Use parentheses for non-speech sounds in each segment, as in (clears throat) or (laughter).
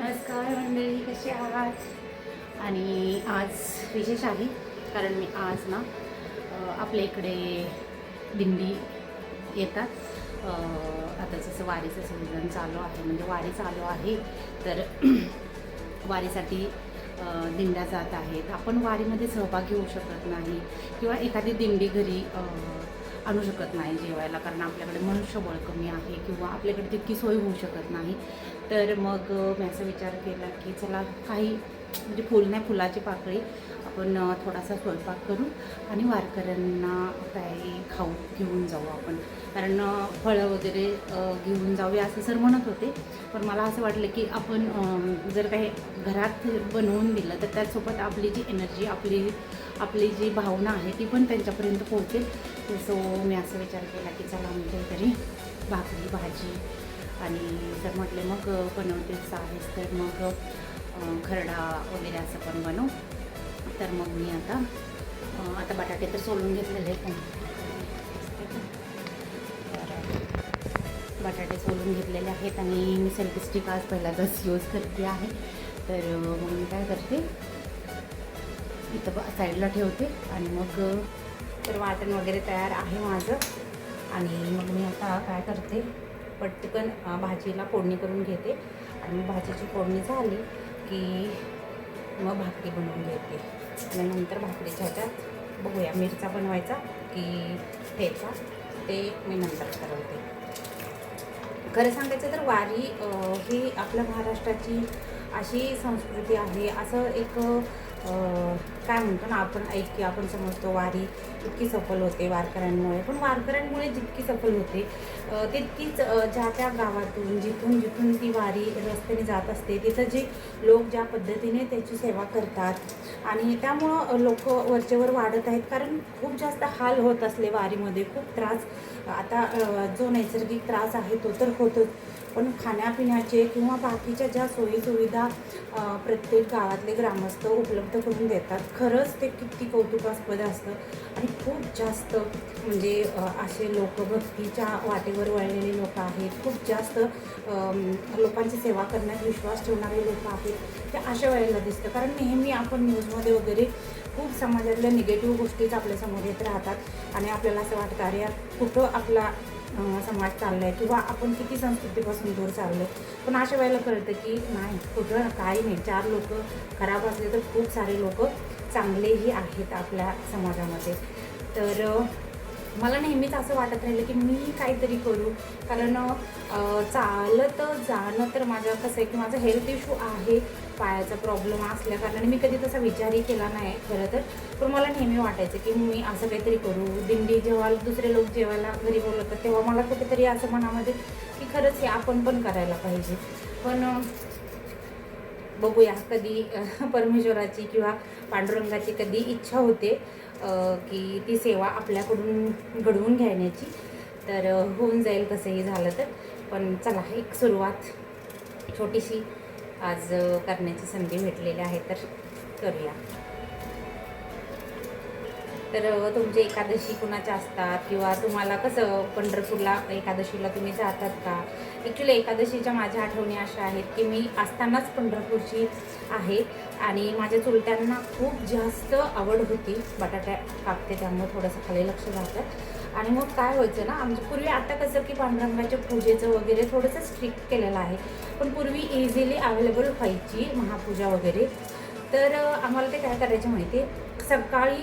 नमस्कार मंडळी कसे आहात? आणि आज विशेष आहे कारण मी आज ना आपल्या इकडे दिंडी येतात. आता जसं वारीचं सीझन चालू आहे म्हणजे वारी चालू आहे तर (clears throat) वारीसाठी दिंड्या जात आहेत. आपण वारीमध्ये सहभागी होऊ शकत नाही. किंवा एखादी दिंडी घरी आणू शकत नाही जेवायला कारण आपल्याकडे मनुष्यबळ कमी आहे किंवा आपल्याकडे तितकी सोय होऊ शकत नाही. तर मग मी असा विचार केला की चला काही म्हणजे फुल नाही फुलाची पाकळी आपण थोडासा स्वयंपाक करू आणि वारकऱ्यांना काही खाऊ घेऊन जाऊ आपण. कारण फळं वगैरे घेऊन जाऊया असं सर म्हणत होते. पण मला असं वाटलं की आपण जर काही घरात बनवून दिलं तर त्यासोबत आपली जी एनर्जी आपली आपली जी भावना आहे ती पण त्यांच्यापर्यंत पोहोचेल. सो मी असा विचार केला की चला म्हणजे तरी भाकरी भाजी आणि तर म्हटले मग बनवतेच आहेस तर मग खरडा वगैरे असं पण बनव. तर मग मी आता आता बटाटे तर सोलून घेतलेले पण. बटाटे सोलून घेतलेले आहेत आणि मी सेल्फी स्टिक आज पहिल्यांदाच यूज करते आहे. तर मग मी काय करते इथं ब- साईडला ठेवते आणि मग तर वाटण वगैरे तयार आहे माझं. आणि मग मी आता काय करते पटकन भाजीला फोडणी करून घेते. आणि मग भाजीची फोडणी झाली की मग भाकरी बनवून घेते. आणि नंतर भाकरीच्या ह्याच्यात बघूया मिरचा बनवायचा की ठेचा ते मी नंतर ठरवते खरं सांगायचं तर वारी ही आपल्या महाराष्ट्राची अशी संस्कृती आहे. असं एक काय म्हणतो ना आपण ऐक्य आपण समजतो वारी इतकी सफल होते वारकऱ्यांमुळे. पण वारकऱ्यांमुळे जितकी सफल होते तितकीच ज्या त्या गावातून जिथून जिथून ती वारी रस्त्याने जात असते तिथं जे लोक ज्या पद्धतीने त्याची सेवा करतात आणि त्यामुळं लोक वरचेवर वाढत आहेत. कारण खूप जास्त हाल होत असले वारीमध्ये खूप त्रास. आता जो नैसर्गिक त्रास आहे तो तर होतोच. पण खाण्यापिण्याचे किंवा बाकीच्या ज्या सोयीसुविधा प्रत्येक गावातले ग्रामस्थ उपलब्ध करून देतात खरंच ते किती कौतुकास्पद असतं. आणि खूप जास्त म्हणजे असे लोकभक्तीच्या वाटेवर वळलेले लोक आहेत. खूप जास्त लोकांची सेवा करण्यात विश्वास ठेवणारे लोक आहेत. ते अशा वेळेला दिसतं. कारण नेहमी आपण न्यूजमध्ये वगैरे खूप समाजातल्या निगेटिव्ह गोष्टीच आपल्यासमोर येत राहतात. आणि आपल्याला असं वाटतं अरे यार कुठं आपला समाज चालला आहे किंवा आपण किती संस्कृतीपासून दूर चाललो पण अशा वेळेला कळतं की नाही कुठं काही नाही. चार लोक खराब असले तर खूप सारे लोक चांगलेही आहेत आपल्या समाजामध्ये. तर मला नेहमीच असं वाटत राहिलं की मी काहीतरी करू. कारण चालत जाणं तर माझं कसं आहे की माझा हेल्थ इश्यू आहे. पायाचा प्रॉब्लेम असल्या कारणाने मी कधी तसा विचारही केला नाही खरं तर. पण मला नेहमी वाटायचं की मी असं काहीतरी करू. दिंडी जेव्हा दुसरे लोक जेवायला घरी बोलवतात तेव्हा मला कुठेतरी असं मनामध्ये की खरंच हे आपण पण करायला पाहिजे. पण बघूया कधी (laughs) परमेश्वराची किंवा पांडुरंगाची कधी इच्छा होते. की ती सेवा आपल्याकडून घडवून घेण्याची. तर होऊन जाईल कसंही झालं तर. पण चला एक सुरुवात छोटीशी आज करण्याची संधी भेटलेली आहे तर करूया. तर तुमचे तुमची एकादशी कुणाच्या असतात? किंवा तुम्हाला कसं पंढरपूरला एकादशीला तुम्ही जातात का? ॲक्च्युली एकादशीच्या माझ्या आठवणी अशा आहेत की मी असतानाच पंढरपूरची आहे आणि माझ्या चुलत्यांना खूप जास्त आवड होती बटाट्या कापते त्यामुळे थोडंसं खाली लक्ष जातं आणि मग काय व्हायचं ना आमच्या पूर्वी आता कसं की पांडुरंगाच्या पूजेचं वगैरे थोडंसं स्ट्रिक्ट केलेलं आहे. पण पूर्वी इझिली अवेलेबल व्हायची महापूजा वगैरे. तर आम्हाला ते काय करायचे माहिती आहे सकाळी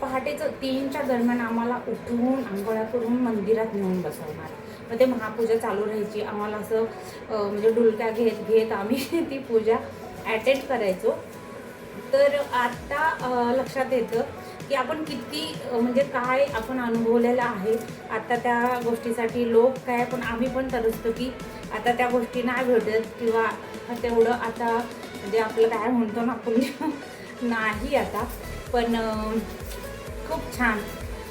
पहाटेचं तीनच्या दरम्यान आम्हाला उठवून आंघोळ्या करून मंदिरात नेऊन बसवणार. मग ते महापूजा चालू राहायची. आम्हाला असं म्हणजे डुलक्या घेत घेत आम्ही (laughs) ती पूजा अटेंड करायचो. तर आत्ता लक्षात येतं की आपण किती म्हणजे काय आपण अनुभवलेलं आहे. आता त्या गोष्टीसाठी लोक काय पण आम्ही पण तरसतो की आता त्या गोष्टी नाही भेटत किंवा तेवढं आता म्हणजे आपलं काय म्हणतो ना आपण (laughs) नाही आता. पण खूप छान.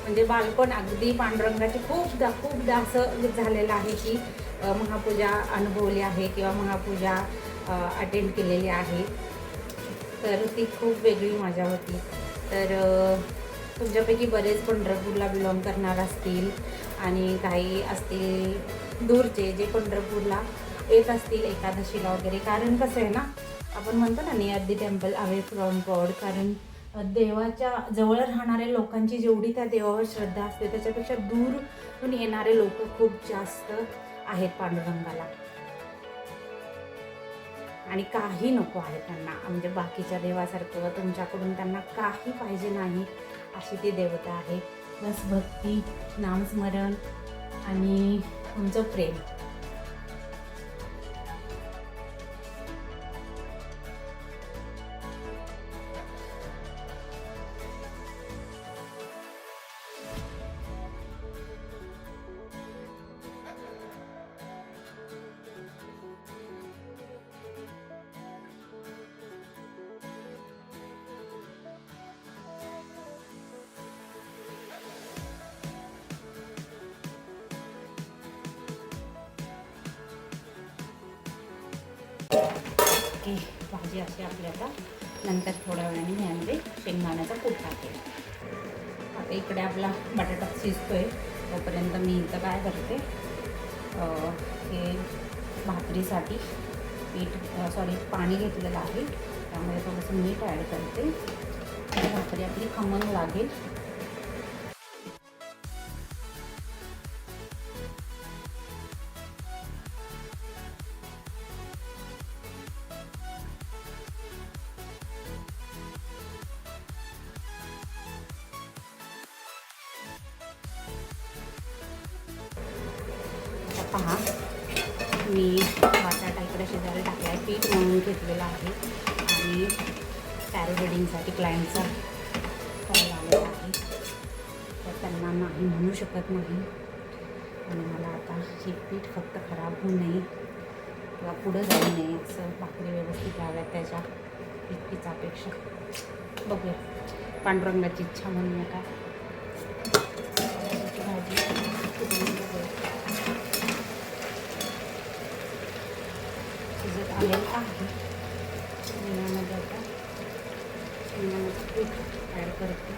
म्हणजे बालपण अगदी पांडुरंगाचे खूपदा खूपदा असं झालेलं आहे की महापूजा अनुभवली आहे किंवा महापूजा अटेंड केलेली आहे. तर ती खूप वेगळी मजा होती तर तुमच्यापैकी बरेच पंढरपूरला बिलॉंग करणार असतील आणि काही असतील दूरचे जे पंढरपूरला येत असतील एकादशीला वगैरे. कारण कसं आहे ना आपण म्हणतो ना near the temple away from god कारण देवाच्या जवळ राहणाऱ्या लोकांची जेवढी त्या देवावर श्रद्धा असते त्याच्यापेक्षा दूरहून येणारे लोक खूप जास्त आहेत पांडुरंगाला. आणि काही नको आहे त्यांना. म्हणजे बाकीच्या देवासारखं तुमच्याकडून त्यांना काही पाहिजे नाही अशी ती देवता आहे. बस भक्ती नामस्मरण आणि तुमचं प्रेम. की भाजी अशी आपली आता नंतर थोड्या वेळाने मी यामध्ये शेंगदाण्याचा कूट टाकेल. आता इकडे आपला बटाटा शिजतोय तोपर्यंत मी इथं काय करते हे भाकरीसाठी पीठ सॉरी पाणी घेतलेलं आहे. त्यामुळे थोडंसं मीठ ॲड करते. आणि भाकरी आपली खमंग लागेल. पहा. मी बटाटा इकडे शिजायला टाकला आहे पीठ म्हणून घेतलेलं आहे. आणि टॅरो क्लायंटचा कॉल आलेला आहे. तर त्यांना नाही म्हणू शकत नाही. आणि मला आता हे पीठ फक्त खराब होऊ नये किंवा पुढं जाऊ नये असं भाकरी व्यवस्थित व्हाव्यात त्याच्या इतकीच अपेक्षा. बघूया. पांडुरंगाची इच्छा म्हणूया काय भाजी शिजवून बघूया. शिजत आहे. शेंगदाण्यामध्ये आता शेंगदाण्याचं पीठ ॲड करते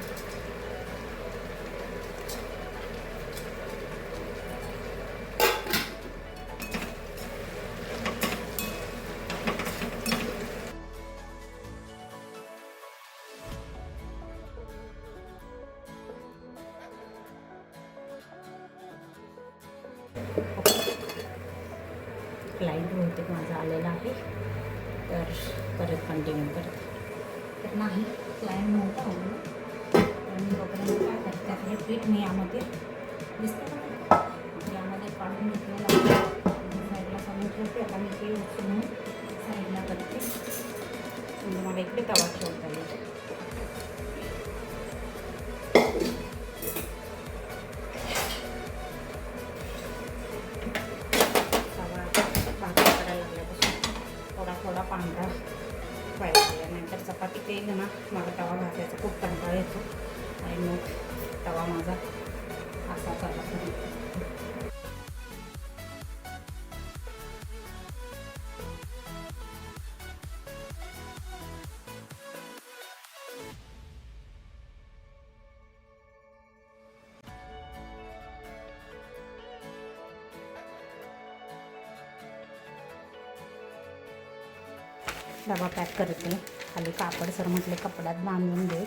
क्लायंट बहुतेक माझा आलेला आहे. तर परत कंटिन्यू करते. तर नाही क्लायंट नव्हता आलेला. तर मी तोपर्यंत काय करते आता हे पीठ मी यामध्ये दिसतं यामध्ये काढून घेतलेलं साईडला सांगितलं ठेवते. आता मी ते उचलून साईडला करते. म्हणजे मला इकडे तवा ठेवतो थोडा पांढरा पाहिजे. नंतर चपाती केली ना मला तवा घासायचा खूप कंटाळा येतो आणि मग तवा माझा असा चालू डबा पॅक करते. खाली कापड सर म्हटले कपड्यात बांधून दे.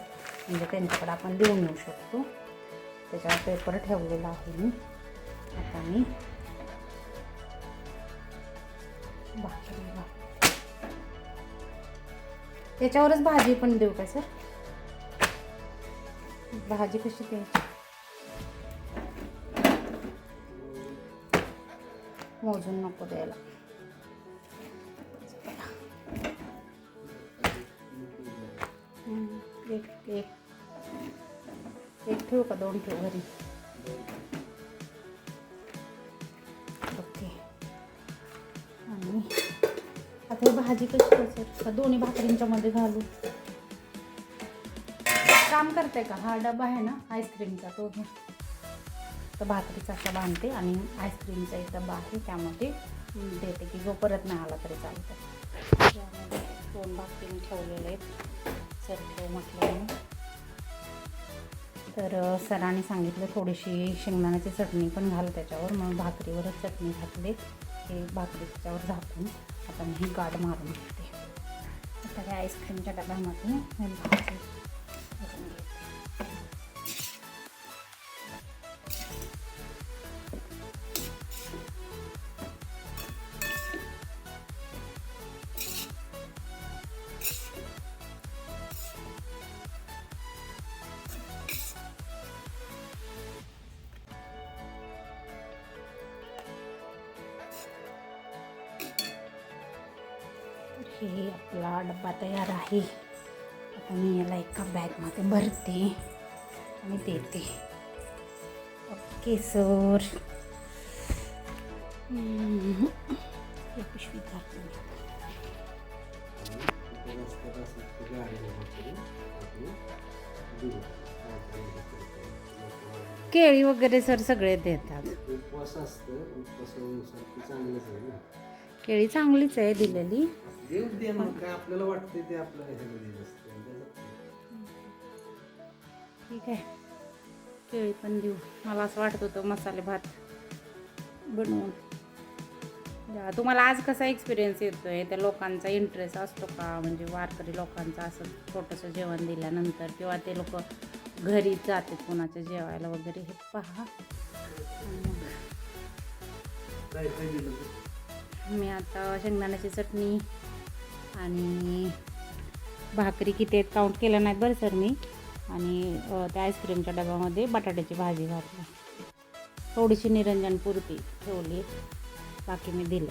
म्हणजे त्यांच्याकडे आपण देऊन येऊ शकतो. त्याच्यावर पेपर ठेवलेला आहे मी. आता मी त्याच्यावरच भाजी पण देऊ का सर? भाजी कशी द्यायची? मोजून नको द्यायला. ठेवू का दोन ठेवू घरी? ओके. आणि आता ही भाजी कशी करतात का दोन्ही भाकरींच्या मध्ये घालू? काम करते का? हा डबा आहे ना आईस्क्रीमचा तो घ्या तर भाकरीचा असा बांधते आणि आईस्क्रीमचा एक डबा आहे त्यामध्ये देते की जो परत नाही आला तरी चालतं. दोन भाकरी ठेवलेले आहेत. सर ठेव म्हटलं तर अ, सरांनी सांगितलं थोडीशी शेंगदाण्याची चटणी पण घाल त्याच्यावर. मग भाकरीवरच चटणी घातली. हे भाकरी त्याच्यावर झाकून आता मी ही गाठ मारून घेते. आता हे आईस्क्रीमच्या डब्यामध्ये भाजी इथे आपला डब्बा तयार आहे. आता मी याला एका बॅगमध्ये भरते आणि देते. Okay sir. पिशवी घालते केळी वगैरे सर सगळे देतात. उपवास असतं उपवासानुसार चांगलंच आहे ना. केळी चांगलीच आहे दिलेली. आपल्याला ते ठीक आहे. केळी पण देऊ. मला असं वाटत होतं मसाले भात बनवून. तुम्हाला आज कसा एक्सपिरियन्स येतोय? त्या लोकांचा इंटरेस्ट असतो का? म्हणजे वारकरी लोकांचा असं छोटंसं जेवण दिल्यानंतर किंवा ते लोक घरी जातात कोणाच्या जेवायला वगैरे हे पहा. मी आता शेंगदाण्याची चटणी आणि भाकरी किती आहेत काउंट केलं नाही बरं सर मी. आणि त्या आईस्क्रीमच्या डब्यामध्ये बटाट्याची भाजी घातली. थोडीशी निरंजन पुरती ठेवली. बाकी मी दिलं.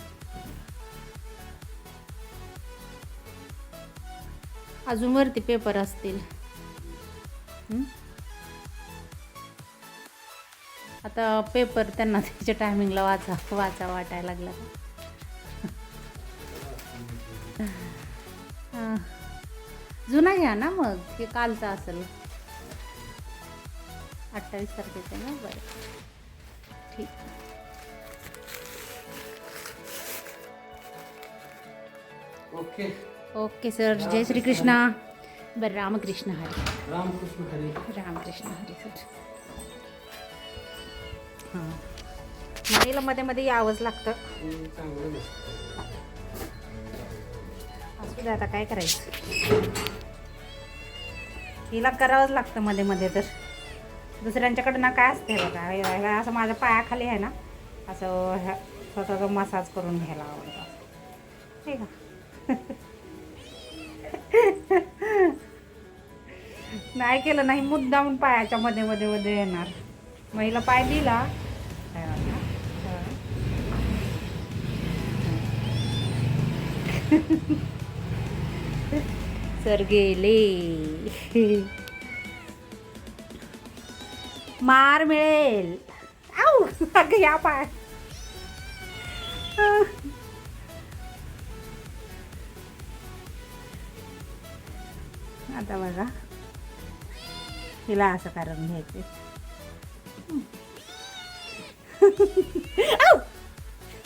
अजून वरती पेपर असतील. आता पेपर त्यांना (laughs) त्याच्या टायमिंगला वाचा वाचा वाटायला लागला. जुना घ्या ना मग ते कालचा असेल. अठ्ठावीस तारखेचा ना? बरं. ठीक. ओके. Okay sir. जय श्री कृष्णा बरं रामकृष्ण हरी. रामकृष्ण हरी. रामकृष्ण हरी सर. हां. नाहीला मध्ये मध्ये यावंच लागतं. चांगलं नसतं. असू दे आता काय करायचं? हिला करावंच लागतं मध्ये मध्ये तर. दुसऱ्यांच्याकडं ना काय असते बघा असं माझ्या पायाखाली आहे ना असं ह्या स्वतःचा मसाज करून घ्यायला आवडतं हे का (laughs) नाही केलं नाही मुद्दाम पायाच्या मध्ये मध्ये मध्ये येणार. महिला पाय दिला. सर गेले. मार मिळेल. आऊ अगं या पाय. आता बघा. तिला असं कारण घ्यायचे.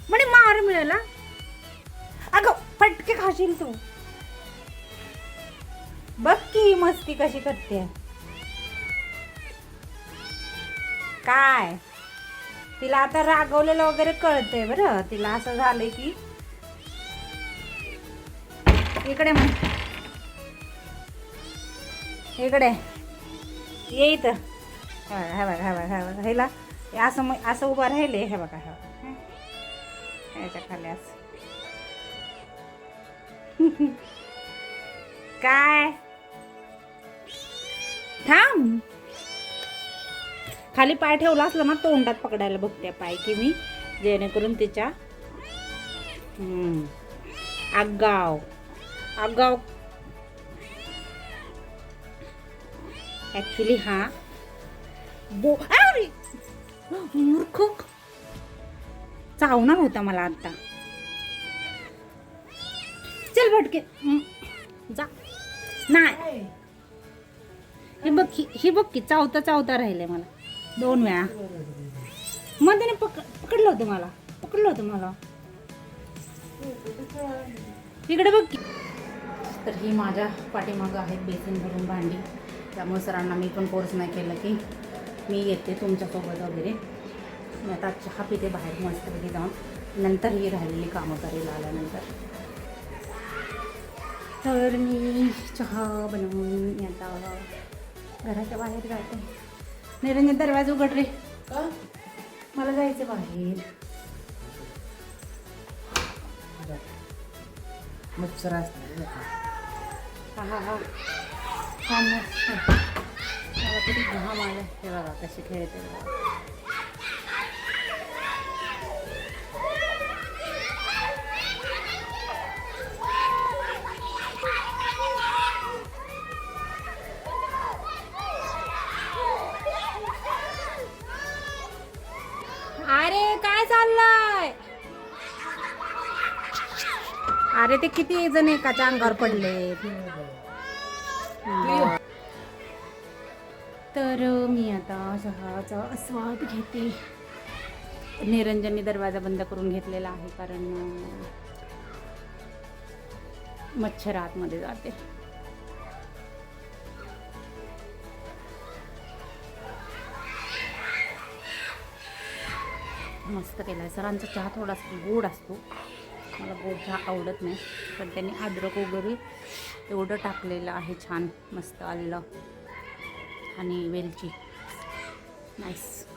म्हणे मार मिळेल अगं फटके खाशील तू. बघ की मस्ती कशी करते काय? तिला आता रागवलेलं वगैरे कळतंय बरं. तिला असं झालंय की इकडे मग इकडे. ये इथं. हे बघा हे बघा बघा. ह्याला. असं मग असं उभं राहिले हे बघा हे बघा. याच्या खाली असं. (laughs) काय? थांब. खाली पाय ठेवला असला ना तोंडात पकडायला बघते पाय की मी जेणेकरून तिच्या आगाव आगाव. ॲक्च्युली हा बो अरे! मूर्ख. चावणार होता मला आता. चल भटके. जा. नाही. हे बघ ही ही बघ की चावता चावता राहिले मला. दोन वेळा. मग त्याने पक पकडलं होतं मला. पकडलं होतं मला. इकडे बघ की. तर ही माझ्या पाठीमागं आहेत बेसिन भरून भांडी. त्यामुळे सरांना मी पण कोर्स नाही केलं की मी येते तुमच्यासोबत वगैरे. मी आता चहा पिते बाहेर मस्तपैकी जाऊन. नंतर ही राहिलेली कामं करेल आल्यानंतर. तर मी चहा बनवून आता घराच्या बाहेर जाते. निरंजन दरवाजा उघड रे. मला जायचं बाहेर. मच्छर असते हा हा हा. हा मला किती घाम आलं हे बघा कशी खेळते चाललाय. अरे ते किती जण एकाच्या अंगावर पडले. तर मी आता चहाचा स्वाद घेते. निरंजनने दरवाजा बंद करून घेतलेला आहे कारण मच्छर आतमध्ये जाते. मस्त केला आहे सरांचा चहा थोडासा गोड असतो. मला गोड चहा आवडत नाही. पण त्यांनी अद्रक वगैरे एवढं टाकलेलं आहे छान. मस्त आलं. आणि वेलची. नाईस